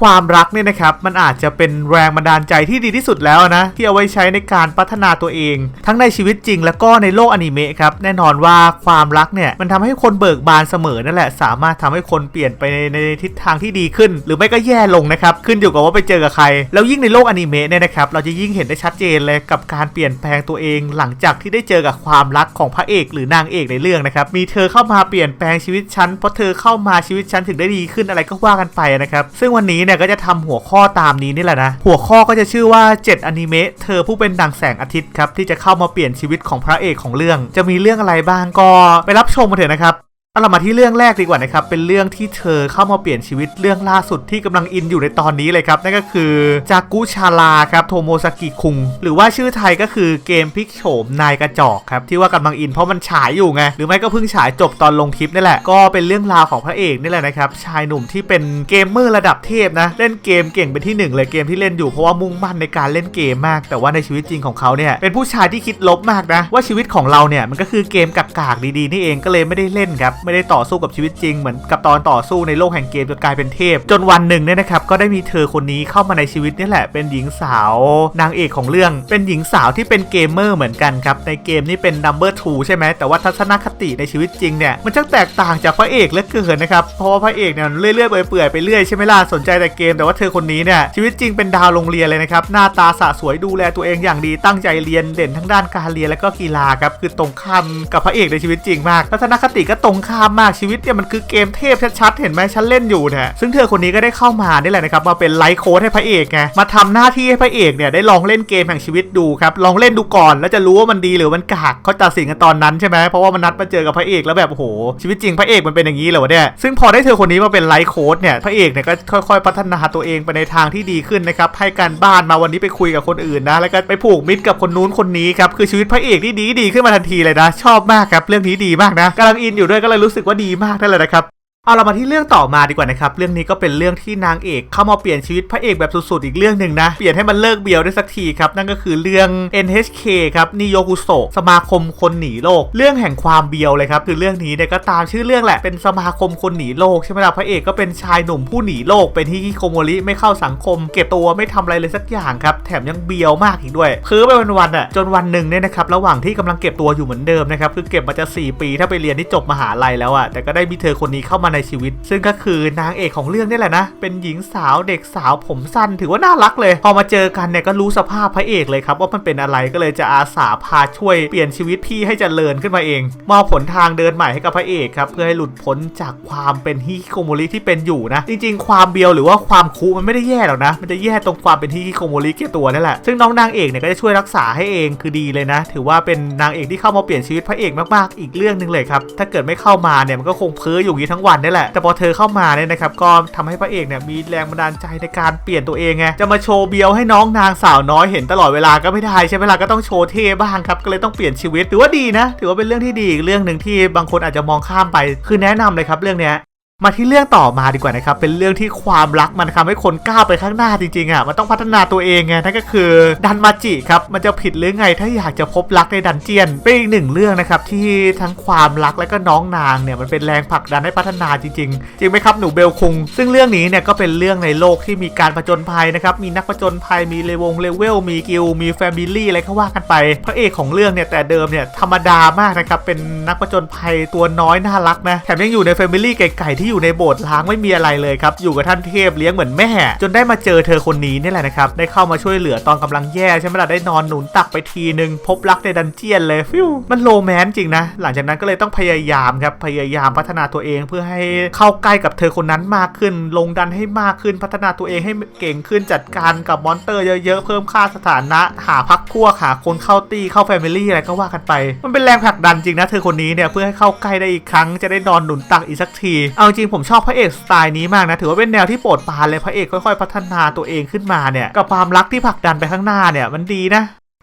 ความรักเนี่ยนะครับมันอาจจะเป็นแรงบันดาลใจที่ดีที่สุดแล้วนะ ที่เอาไว้ใช้ในการพัฒนาตัวเอง ทั้งในชีวิตจริง แล้วก็ในโลกอนิเมะครับแน่นอนว่าความรักเนี่ยมันทำให้คนเบิกบานเสมอนั่นแหละ สามารถทำให้คนเปลี่ยนไปในในทิศทางที่ดีขึ้น หรือไม่ก็แย่ลงนะครับขึ้นอยู่กับว่าไปเจอกับใคร แล้วยิ่งในโลกอนิเมะเนี่ยนะครับเราจะยิ่งเห็นได้ชัดเจนเลยกับการเปลี่ยนแปลงตัวเอง หลังจากที่ได้เจอกับความรักของพระเอกหรือนางเอกในเรื่องนะครับมีเธอเข้ามาเปลี่ยนแปลงชีวิตฉันเพราะเธอเข้ามาชีวิตฉันถึงได้ดีขึ้นอะไรก็ว่ากันไปนะครับซึ่งวันนี้เนี่ยก็จะทำหัวข้อตามนี้นี่แหละนะ หัวข้อก็จะชื่อว่า 7อนิเมะเธอผู้เป็นดังแสงอาทิตย์ครับที่จะเข้ามาเปลี่ยนชีวิตของพระเอกของเรื่อง จะมีเรื่องอะไรบ้างก็ไปรับชมมาเถอะนะครับ เอาเรามาที่เรื่องแรกดีกว่านะครับ เป็นเรื่องที่เธอเข้ามาเปลี่ยนชีวิตเรื่องล่าสุดที่กำลังอินอยู่ในตอนนี้เลยครับ นั่นก็คือจากุชาราครับโทโมซากิคุง หรือว่าชื่อไทยก็คือเกมพิกโฉมนายกระจอกครับ ที่ว่ากำลังอินเพราะมันฉายอยู่ไง หรือไม่ก็เพิ่งฉายจบตอนลงคลิปนี่แหละ ก็เป็นเรื่องราวของพระเอกนี่แหละนะครับ ชายหนุ่มที่เป็นเกมเมอร์ระดับเทพนะ เล่นเกมเก่งเป็นที่หนึ่งเลยเกมที่เล่นอยู่เพราะว่ามุ่งมั่นในการเล่นเกมมาก แต่ว่าในชีวิตจริงของเขาเนี่ยเป็นผู้ชายที่คิดลบมากนะว่าชีวิตของเราเนี่ยมันก็คือเกมกากๆดีๆนี่เองก็เลยไม่ได้เล่นครับไม่ได้ต่อสู้กับชีวิตจริงเหมือนกับตอนต่อสู้ในโลกแห่งเกมจนกลายเป็นเทพ จนวันหนึ่งเนี่ยนะครับก็ได้มีเธอคนนี้เข้ามาในชีวิตนี่แหละเป็นหญิงสาวนางเอกของเรื่องเป็นหญิงสาวที่เป็นเกมเมอร์เหมือนกันครับในเกมนี่เป็น number two ใช่ไหมแต่ว่าทัศนคติในชีวิตจริงเนี่ยมันช่างแตกต่างจากพระเอกเหลือเกินนะครับเพราะว่าพระเอกเนี่ยเรื่อยๆเปื่อยๆไปเรื่อยใช่ไหมล่ะสนใจแต่เกม แต่ว่าเธอคนนี้เนี่ยชีวิตจริงเป็นดาวโรงเรียนเลยนะครับหน้าตาสะสวยดูแลตัวเองอย่างดีตั้งใจเรียนเด่นทั้งด้านการเรียนและก็กีฬาครับคือตรงข้ามกับพระเอกในชีวิตจริงมากทัศนคติก็ตรงข้ามมากชีวิตเนี่ยมันคือเกมเทพชัดๆเห็นไหมฉันเล่นอยู่เนี่ยซึ่งเธอคนนี้ก็ได้เข้ามานี่แหละนะครับมาเป็นไลฟ์โค้ดให้พระเอกไงมาทำหน้าที่ให้พระเอกเนี่ยได้ลองเล่นเกมแห่งชีวิตดูครับลองเล่นดูก่อน แล้วจะรู้ว่ามันดีหรือมันกากเขาตัดสินกันตอนนั้นใช่ไหมเพราะว่ามันนัดมาเจอกับพระเอกแล้วแบบโอ้โหชีวิตจริงพระเอกมันเป็นอย่างนี้เหรอวะเนี่ยซึ่งพอได้เธอคนนี้มาเป็นไลฟ์โค้ดเนี่ยพระเอกเนี่ยก็ค่อยๆ พัฒนาตัวเองไปในทางที่ดีขึ้นนะครับให้การบ้านมาวันนี้ไปคุยกับคนอื่นนะแล้วก็ไปผูกมิตรกับคนนู้นคนนี้ครับคือชีวิตพระเอกที่ดีดีขึ้นมาทันทีเลยนะ ชอบมากครับเรื่องนี้ดีมากนะกำลังอินอยู่ด้วยก็เลยรู้สึกว่าดีมากนั่นแหละนะครับ เอาเรามาที่เรื่องต่อมาดีกว่านะครับ เรื่องนี้ก็เป็นเรื่องที่นางเอกเข้ามาเปลี่ยนชีวิตพระเอกแบบสุดๆอีกเรื่องหนึ่งนะ เปลี่ยนให้มันเลิกเบียวได้สักทีครับ นั่นก็คือเรื่อง NHK ครับนิโยกุโสสมาคมคนหนีโลก เรื่องแห่งความเบียวเลยครับ คือเรื่องนี้เนี่ยก็ตามชื่อเรื่องแหละเป็นสมาคมคนหนีโลกใช่ไหมล่ะพระเอกก็เป็นชายหนุ่มผู้หนีโลก เป็นฮิคิโคโมริไม่เข้าสังคม เก็บตัวไม่ทำอะไรเลยสักอย่างครับแถมยังเบียวมากอีกด้วยคือไปวันๆอะจนวันหนึ่งเนี่ยนะครับระหว่างที่กำลังเก็บตัวอยู่เหมือนเดิมนะครับคือเก็บมาจะ 4 ปี ถ้าไปเรียนที่จบมหาลัยแล้วอะแต่ก็ได้มีเธอคนนี้เข้ามาในชีวิต ซึ่งก็คือนางเอกของเรื่องนี่แหละนะ เป็นหญิงสาวเด็กสาวผมสั้นถือว่าน่ารักเลย พอมาเจอกันเนี่ยก็รู้สภาพพระเอกเลยครับว่ามันเป็นอะไรก็เลยจะอาสาพาช่วยเปลี่ยนชีวิตพี่ให้เจริญขึ้นมาเองมอบผลทางเดินใหม่ให้กับพระเอกครับเพื่อให้หลุดพ้นจากความเป็นฮิโคโมริที่เป็นอยู่นะ จริง ๆ ความเบียวหรือว่าความคูลมันไม่ได้แย่หรอกนะ มันจะแย่ตรงความเป็นฮิโคโมริเกี่ยวตัวนั่นแหละซึ่งน้องนางเอกเนี่ยก็จะช่วยรักษาให้เองคือดีเลยนะ ถือว่าเป็นนางเอกที่เข้ามาเปลี่ยนชีวิตพระเอกมากๆ อีกเรื่องหนึ่งเลยครับถ้าเกิดไม่เข้ามาเนี่ยมันก็คงเพ้ออยู่งนี้ทั้งวันนี่แหละ แต่พอเธอเข้ามาเนี่ยนะครับก็ทำให้พระเอกเนี่ยมีแรงบันดาลใจในการเปลี่ยนตัวเองไงจะมาโชว์เบียวให้น้องนางสาวน้อยเห็นตลอดเวลาก็ไม่ได้ใช่ไหมล่ะก็ต้องโชว์เท่บ้างครับก็เลยต้องเปลี่ยนชีวิตถือว่าดีนะ ถือว่าเป็นเรื่องที่ดีอีกเรื่องหนึ่งที่บางคนอาจจะมองข้ามไป คือแนะนำเลยครับเรื่องเนี้ย มาที่เรื่องต่อมาดีกว่านะครับ เป็นเรื่องที่ความรักมันทำให้คนก้าวไปข้างหน้าจริงๆอะ มันต้องพัฒนาตัวเองไง นั่นก็คือดันมาจิครับ มันจะผิดหรือไงถ้าอยากจะพบรักในดันเจียน เป็นอีกหนึ่งเรื่องนะครับที่ทั้งความรักและก็น้องนางเนี่ยมันเป็นแรงผลักดันให้พัฒนาจริงๆ จริงไหมครับหนูเบลคุง ซึ่งเรื่องนี้เนี่ยก็เป็นเรื่องในโลกที่มีการผจญภัยนะครับ มีนักผจญภัย มีเลวงเลเวล มีกิล มีแฟมิลี่อะไรก็ว่ากันไป พระเอกของเรื่องเนี่ยแต่เดิมเนี่ยธรรมดามากนะครับ เป็นนักผจญภัยตัวน้อยน่ารักนะ แถมยังอยู่ในแฟมิลี่ไก่ๆที่อยู่ในโบสถ์ล้างไม่มีอะไรเลยครับ อยู่กับท่านเทพเลี้ยงเหมือนแม่ จนได้มาเจอเธอคนนี้นี่แหละนะครับ ได้เข้ามาช่วยเหลือตอนกำลังแย่ใช่ไหมล่ะ ได้นอนหนุนตักไปทีนึง พบรักในดันเจียนเลยฟิวมันโรแมนต์จริงนะ หลังจากนั้นก็เลยต้องพยายามครับ พยายามพัฒนาตัวเองเพื่อให้เข้าใกล้กับเธอคนนั้นมากขึ้น ลงดันให้มากขึ้น พัฒนาตัวเองให้เก่งขึ้น จัดการกับมอนเตอร์เยอะๆ เพิ่มค่าสถานะ หาพักพวก หาคนเข้าตีเข้าแฟมิลี่อะไรก็ว่ากันไป มันเป็นแรงผลักดันจริงนะเธอคนนี้เนี่ย เพื่อให้เข้าใกล้ได้อีกครั้ง จะได้นอนหนุนตักอีกสักที เอาจจริงผมชอบพระเอกสไตล์นี้มากนะ ถือว่าเป็นแนวที่โปรดปานเลยพระเอกค่อยๆ พัฒนาตัวเองขึ้นมาเนี่ย กับความรักที่ผลักดันไปข้างหน้าเนี่ยมันดีนะ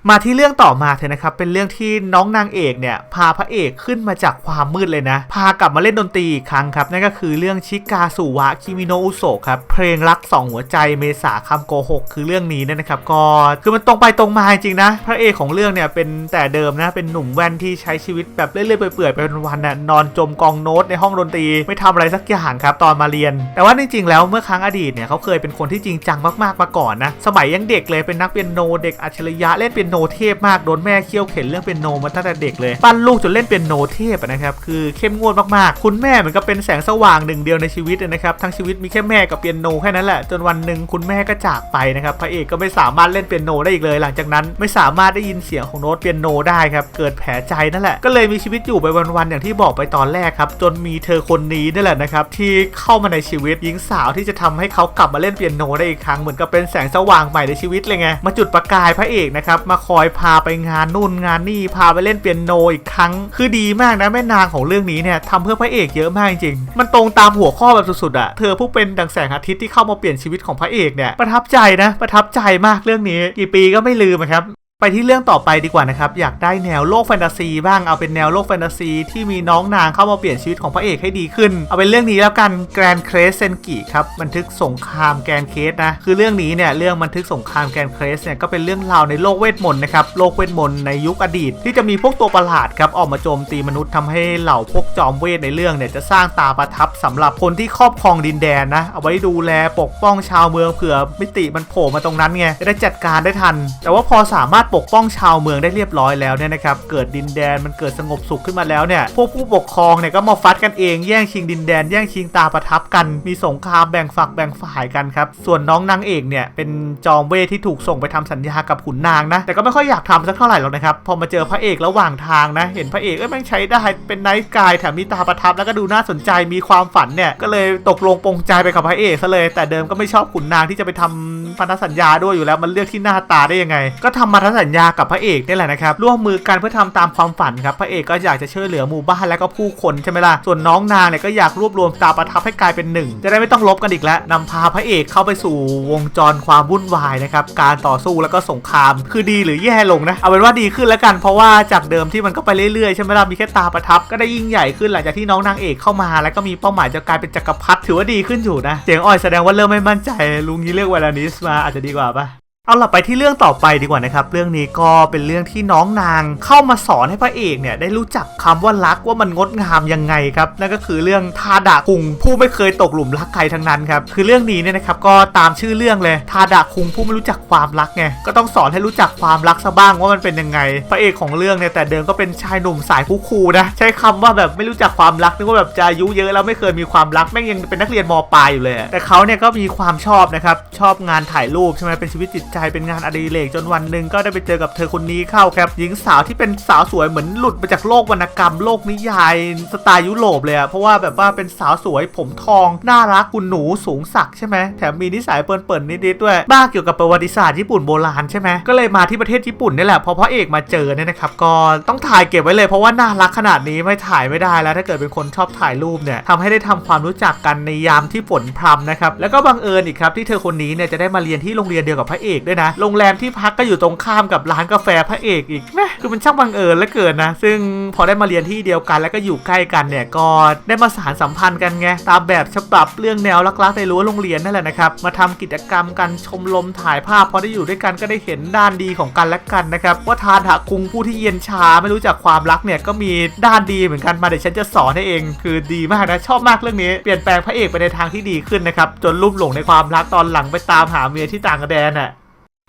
มาที่เรื่องต่อมาเถอะนะครับ เป็นเรื่องที่น้องนางเอกเนี่ย พาพระเอกขึ้นมาจากความมืดเลยนะ พากลับมาเล่นดนตรีอีกครั้งครับ นั่นก็คือเรื่องชิกาสุวะคิมิโนอุโซะครับ เพลงรักสองหัวใจเมษาคำโกหกคือเรื่องนี้นี่ยนะครับ ก็คือมันตรงไปตรงมาจริงนะ พระเอกของเรื่องเนี่ยเป็นแต่เดิมนะ เป็นหนุ่มแว่นที่ใช้ชีวิตแบบเรื่อยๆเปื่อยๆไปวันๆน่ะนอนจมกองโน้ตในห้องดนตรีไม่ทำอะไรสักอย่างครับตอนมาเรียน แต่ว่าจริงๆแล้วเมื่อครั้งอดีตเนี่ยเขาเคยเป็นคนที่จริงจังมากๆมาก่อนนะสมัยยังเด็กเลยเป็นนักเปียโนเด็กอัจฉริยะเล่นเปียโนโนเทพมากโดนแม่เคี่ยวเข็นเรื่องเปียโนมาตั้งแต่เด็กเลยปั้นลูกจนเล่นเปียโนเทพนะครับคือเข้มงวดมากๆ คุณแม่เหมือนกับเป็นแสงสว่างหนึ่งเดียวในชีวิตนะครับทั้งชีวิตมีแค่แม่กับเปียโนแค่นั้นแหละจนวันหนึ่งคุณแม่ก็จากไปนะครับพระเอกก็ไม่สามารถเล่นเปียโนได้อีกเลย หลังจากนั้นไม่สามารถได้ยินเสียงของโน้ตเปียโนได้ครับเกิดแผลใจนั่นแหละก็เลยมีชีวิตอยู่ไปวันๆอย่างที่บอกไปตอนแรกครับจนมีเธอคนนี้นี่แหละนะครับที่เข้ามาในชีวิตหญิงสาวที่จะทำให้เขากลับมาเล่นเปียโนได้อีกครั้งเหมือนกับเป็นแสงสว่างใหม่ในชีวิตเลยไงมาจุดประกายพระเอกนะครับมาคอยพาไปงานนู่นงานนี่พาไปเล่นเปียโนอีกครั้ง คือดีมากนะแม่นางของเรื่องนี้เนี่ยทำเพื่อพระเอกเยอะมากจริงๆมันตรงตามหัวข้อแบบสุดๆอะเธอผู้เป็นดังแสงอาทิตย์ที่เข้ามาเปลี่ยนชีวิตของพระเอกเนี่ยประทับใจนะ ประทับใจมากเรื่องนี้ กี่ปีก็ไม่ลืมครับ ไปที่เรื่องต่อไปดีกว่านะครับ อยากได้แนวโลกแฟนตาซีบ้างเอาเป็นแนวโลกแฟนตาซีที่มีน้องนางเข้ามาเปลี่ยนชีวิตของพระเอกให้ดีขึ้น เอาเป็นเรื่องนี้แล้วกันแกรนเครสเซนกิครับบันทึกสงครามแกรนเคสนะคือเรื่องนี้เนี่ยเรื่องบันทึกสงครามแกรนเครสเนี่ยก็เป็นเรื่องราวในโลกเวทมนต์นะครับโลกเวทมนต์ในยุคอดีต ที่จะมีพวกตัวประหลาดครับออกมาโจมตีมนุษย์ทำให้เหล่าพวกจอมเวทในเรื่องเนี่ยจะสร้างตาประทับสำหรับคนที่ครอบครองดินแดนนะเอาไว้ดูแลปกป้องชาวเมืองเผื่อมิติมันโผล่มาตรงนั้นไงจะได้จัดการได้ทัน แต่ว่าพอสามารถปกป้องชาวเมืองได้เรียบร้อยแล้วเนี่ยนะครับเกิดดินแดนมันเกิดสงบสุขขึ้นมาแล้วเนี่ยพวกผู้ปกครองเนี่ยก็มาฟัดกันเองแย่งชิงดินแดนแย่งชิงตาประทับกันมีสงครามแบ่งฝักแบ่งฝ่ายกันครับส่วนน้องนางเอกเนี่ยเป็นจอมเวทที่ถูกส่งไปทำสัญญากับขุนนางนะแต่ก็ไม่ค่อยอยากทำสักเท่าไหร่หรอกนะครับพอมาเจอพระเอกระหว่างทางนะ เห็นพระเอกเอ้ยม่งใช้ได้เป็นไนท์กายแถมมีตาประทับแล้วก็ดูน่าสนใจมีความฝันเนี่ยก็เลยตกลงปรงใจไปกับพระเอกซะเลย แต่เดิมก็ไม่ชอบขุนนางที่จะไปทำพันธสัญญาด้วยอยู่แล้วมันเลือกที่หน้าตาได้ยังไง ก็ทำพันธสัญญญากับพระเอกนี่แหละนะครับร่วมมือกันเพื่อทำตามความฝันครับพระเอกก็อยากจะช่วยเหลือหมู่บ้านและก็ผู้คนใช่ไหมล่ะส่วนน้องนางเนี่ยก็อยากรวบรวมตาประทับให้กลายเป็นหนึ่งจะได้ไม่ต้องลบกันอีกแล้วนำพาพระเอกเข้าไปสู่วงจรความวุ่นวายนะครับการต่อสู้แล้วก็สงคราม คือดีหรือแย่ลงนะเอาเป็นว่าดีขึ้นแล้วกันเพราะว่าจากเดิมที่มันก็ไปเรื่อยๆใช่ไหมล่ะมีแค่ตาประทับก็ได้ยิ่งใหญ่ขึ้นหลังจากที่น้องนางเอกเข้ามา แล้วก็มีเป้าหมายจะกลายเป็นจักรพรรดิถือว่าดีขึ้นอยู่นะเสียงอ่อยแสดงว่าเริ่มไม่มั่นใจลุงนี้เลือกวาลานิสมาอาจจะดีกว่าปะ เอาล่ะไปที่เรื่องต่อไปดีกว่านะครับ เรื่องนี้ก็เป็นเรื่องที่น้องนางเข้ามาสอนให้พระเอกเนี่ยได้รู้จักคำว่ารักว่ามันงดงามยังไงครับนั่นก็คือเรื่องทาดะคุงผู้ไม่เคยตกหลุมรักใครทั้งนั้นครับคือเรื่องนี้เนี่ยนะครับก็ตามชื่อเรื่องเลยทาดะคุงผู้ไม่รู้จักความรักไงก็ต้องสอนให้รู้จักความรักซะบ้างว่ามันเป็นยังไง พระเอกของเรื่องเนี่ยแต่เดิมก็เป็นชายหนุ่มสายคูคูๆนะใช้คำว่าแบบไม่รู้จักความรักนึกว่าแบบจะอายุเยอะแล้วไม่เคยมีความรักแม่งยังเป็นนักเรียนมปลายอยู่เลย แต่เขาเนี่ยก็มีความชอบนะครับชอบงานถ่ายรูปใช่ไหมเป็นชีวิตจิตใจเป็นงานอดิเรกจนวันหนึ่งก็ได้ไปเจอกับเธอคนนี้เข้าครับ หญิงสาวที่เป็นสาวสวยเหมือนหลุดมาจากโลกวรรณกรรมโลกนิยายสไตล์ยุโรปเลยอะเพราะว่าแบบว่าเป็นสาวสวยผมทองน่ารักคุณหนูสูงสักใช่ไหมแถมมีนิสัยเปิ่นๆนิดๆด้วยบ้าเกี่ยวกับประวัติศาสตร์ญี่ปุ่นโบราณใช่ไหมก็เลยมาที่ประเทศญี่ปุ่นนี่แหละพอพระเอกมาเจอเนี่ยนะครับก็ต้องถ่ายเก็บไว้เลยเพราะว่าน่ารักขนาดนี้ไม่ถ่ายไม่ได้แล้ว ถ้าเกิดเป็นคนชอบถ่ายรูปเนี่ยทำให้ได้ทำความรู้จักกันในยามที่ฝนพรำนะครับแล้วก็บังเอิญอีกครับที่เธอคนนี้เนี่ยจะได้มาเรียนที่โรงเรียนเดียวกับพระเอกด้วยนะ โรงแรมที่พักก็อยู่ตรงข้ามกับร้านกาแฟพระเอกอีกแม่คือมันช่างบังเอิญเหลือเกินนะ ซึ่งพอได้มาเรียนที่เดียวกันแล้วก็อยู่ใกล้กันเนี่ยก็ได้มาสานสัมพันธ์กันไงตามแบบฉบับเรื่องแนวรักๆในรั้วโรงเรียนนั่นแหละนะครับมาทำกิจกรรมกันชมรมถ่ายภาพพอได้อยู่ด้วยกันก็ได้เห็นด้านดีของกันและกันนะครับว่าทานหาคุงผู้ที่เย็นชาไม่รู้จักความรักเนี่ยก็มีด้านดีเหมือนกันมาเดี๋ยวฉันจะสอนให้เอง คือดีมากนะชอบมากเรื่องนี้เปลี่ยนแปลงพระเอกไปในทางที่ดีขึ้นนะครับจนลุ่มหลงในความรักตอนหลังไปตามหาเมียที่ต่างแดนอะ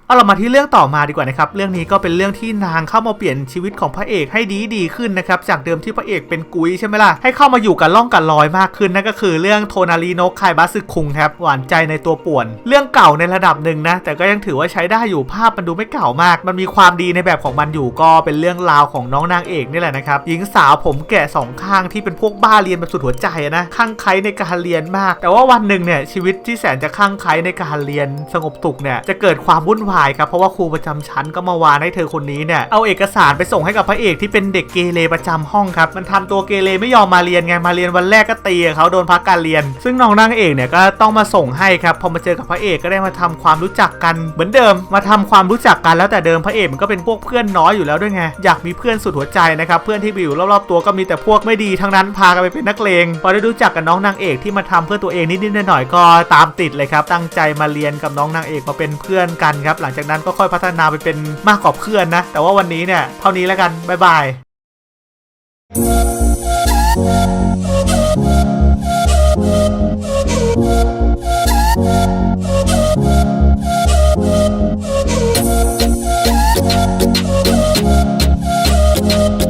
เอาเรามาที่เรื่องต่อมาดีกว่านะครับ เรื่องนี้ก็เป็นเรื่องที่นางเข้ามาเปลี่ยนชีวิตของพระเอกให้ดีดีขึ้นนะครับ จากเดิมที่พระเอกเป็นกุ้ยใช่ไหมล่ะ ให้เข้ามาอยู่กับล่องกับลอยมากขึ้นนั่นก็คือเรื่องโทนารีโนคายบัสึคุงครับ หวานใจในตัวป่วน เรื่องเก่าในระดับหนึ่งนะ แต่ก็ยังถือว่าใช้ได้อยู่ภาพมันดูไม่เก่ามาก มันมีความดีในแบบของมันอยู่ก็เป็นเรื่องราวของน้องนางเอกนี่แหละนะครับ หญิงสาวผมแก่สองข้างที่เป็นพวกบ้าเรียนแบบสุดหัวใจนะข้างไคในการเรียนมาก แต่ว่าวันหนึ่งเนี่ยชีวิตที่แสนจะข้างไคในการเรียนสงบสุขเนี่ยจะเกิดความวุ่นวายครับเพราะว่าครูประจำชั้นก็มาวานให้เธอคนนี้เนี่ยเอาเอกสารไปส่งให้กับพระเอกที่เป็นเด็กเกเรประจำห้องครับมันทำตัวเกเรไม่ยอมมาเรียนไงมาเรียนวันแรกก็ตีเขาโดนพักการเรียน ซึ่งน้องนางเอกเนี่ยก็ต้องมาส่งให้ครับพอมาเจอกับพระเอกก็ได้มาทำความรู้จักกัน เหมือนเดิมมาทำความรู้จักกันแล้วแต่เดิมพระเอกมันก็เป็นพวกเพื่อนน้อยอยู่แล้วด้วยไงอยากมีเพื่อนสุดหัวใจนะครับเพื่อนที่อยู่รอบๆตัวก็มีแต่พวกไม่ดีทั้งนั้นพากันไปเป็นนักเลงพอได้รู้จักกับน้องนางเอกที่มาทำเพื่อตัวเองนิดๆหน่อยๆก็ตามติดเลยครับตั้งใจมาเรียนกับน้องนางเอกมาเป็นเพื่อนกันครับหลังจากนั้นก็ค่อยพัฒนาไปเป็นมากกว่าเพื่อนนะ แต่ว่าวันนี้เนี่ยเท่านี้แล้วกันบ๊ายบาย